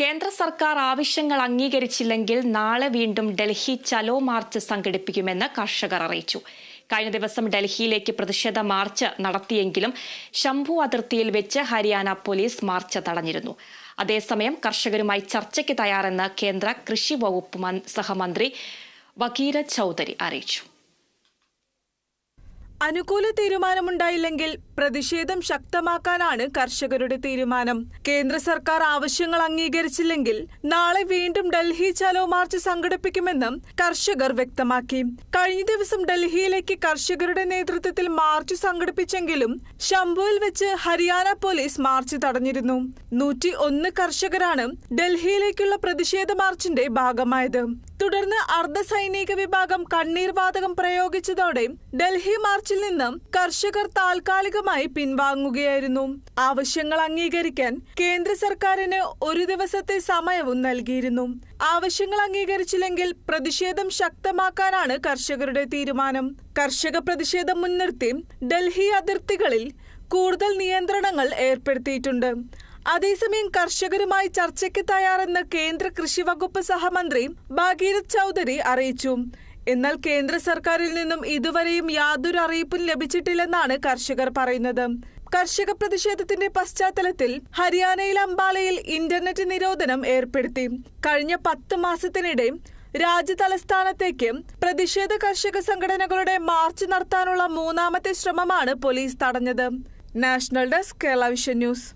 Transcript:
കേന്ദ്ര സർക്കാർ ആവശ്യങ്ങൾ അംഗീകരിച്ചില്ലെങ്കിൽ നാളെ വീണ്ടും ഡൽഹി ചലോ മാർച്ച് സംഘടിപ്പിക്കുമെന്ന് കർഷകർ അറിയിച്ചു. കഴിഞ്ഞ ദിവസം ഡൽഹിയിലേക്ക് പ്രതിഷേധ മാർച്ച് നടത്തിയെങ്കിലും ശംഭു അതിർത്തിയിൽ വെച്ച് ഹരിയാന പോലീസ് മാർച്ച് തടഞ്ഞിരുന്നു. അതേസമയം കർഷകരുമായി ചർച്ചയ്ക്ക് തയ്യാറെന്ന് കേന്ദ്ര കൃഷി വകുപ്പ് സഹമന്ത്രി വകീര ചൌധരി അറിയിച്ചു. അനുകൂല തീരുമാനമുണ്ടായില്ലെങ്കിൽ പ്രതിഷേധം ശക്തമാക്കാനാണ് കർഷകരുടെ തീരുമാനം. കേന്ദ്ര സർക്കാർ ആവശ്യങ്ങൾ അംഗീകരിച്ചില്ലെങ്കിൽ നാളെ വീണ്ടും ഡൽഹി ചലോ മാർച്ച് സംഘടിപ്പിക്കുമെന്നും കർഷകർ വ്യക്തമാക്കി. കഴിഞ്ഞ ദിവസം ഡൽഹിയിലേക്ക് കർഷകരുടെ നേതൃത്വത്തിൽ മാർച്ച് സംഘടിപ്പിച്ചെങ്കിലും ശംഭുവിൽ വെച്ച് ഹരിയാന പോലീസ് മാർച്ച് തടഞ്ഞിരുന്നു. നൂറ്റി ഒന്ന് കർഷകരാണ് ഡൽഹിയിലേക്കുള്ള പ്രതിഷേധ മാർച്ചിന്റെ ഭാഗമായത്. തുടർന്ന് അർദ്ധ സൈനിക വിഭാഗം കണ്ണീർ വാതകം പ്രയോഗിച്ചതോടെ ഡൽഹി മാർച്ചിൽ നിന്നും കർഷകർ താൽക്കാലികമായി പിൻവാങ്ങുകയായിരുന്നു. ആവശ്യങ്ങൾ അംഗീകരിക്കാൻ കേന്ദ്ര സർക്കാരിന് ഒരു ദിവസത്തെ സമയവും നൽകിയിരുന്നു. ആവശ്യങ്ങൾ അംഗീകരിച്ചില്ലെങ്കിൽ പ്രതിഷേധം ശക്തമാക്കാനാണ് കർഷകരുടെ തീരുമാനം. കർഷക പ്രതിഷേധം മുൻനിർത്തി ഡൽഹി അതിർത്തികളിൽ കൂടുതൽ നിയന്ത്രണങ്ങൾ ഏർപ്പെടുത്തിയിട്ടുണ്ട്. അതേസമയം കർഷകരുമായി ചർച്ചയ്ക്ക് തയ്യാറെന്ന് കേന്ദ്ര കൃഷി വകുപ്പ് സഹമന്ത്രി ഭാഗീരഥ് ചൌധരി അറിയിച്ചു. എന്നാൽ കേന്ദ്ര സർക്കാരിൽ നിന്നും ഇതുവരെയും യാതൊരു അറിയിപ്പും ലഭിച്ചിട്ടില്ലെന്നാണ് കർഷകർ പറയുന്നത്. കർഷക പ്രതിഷേധത്തിന്റെ പശ്ചാത്തലത്തിൽ ഹരിയാനയിലെ അംബാലയിൽ ഇന്റർനെറ്റ് നിരോധനം ഏർപ്പെടുത്തി. കഴിഞ്ഞ പത്ത് മാസത്തിനിടെ രാജ്യതലസ്ഥാനത്തേക്ക് പ്രതിഷേധ കർഷക സംഘടനകളുടെ മാർച്ച് നടത്താനുള്ള മൂന്നാമത്തെ ശ്രമമാണ് പോലീസ് തടഞ്ഞത്. National desk Kerala vision news.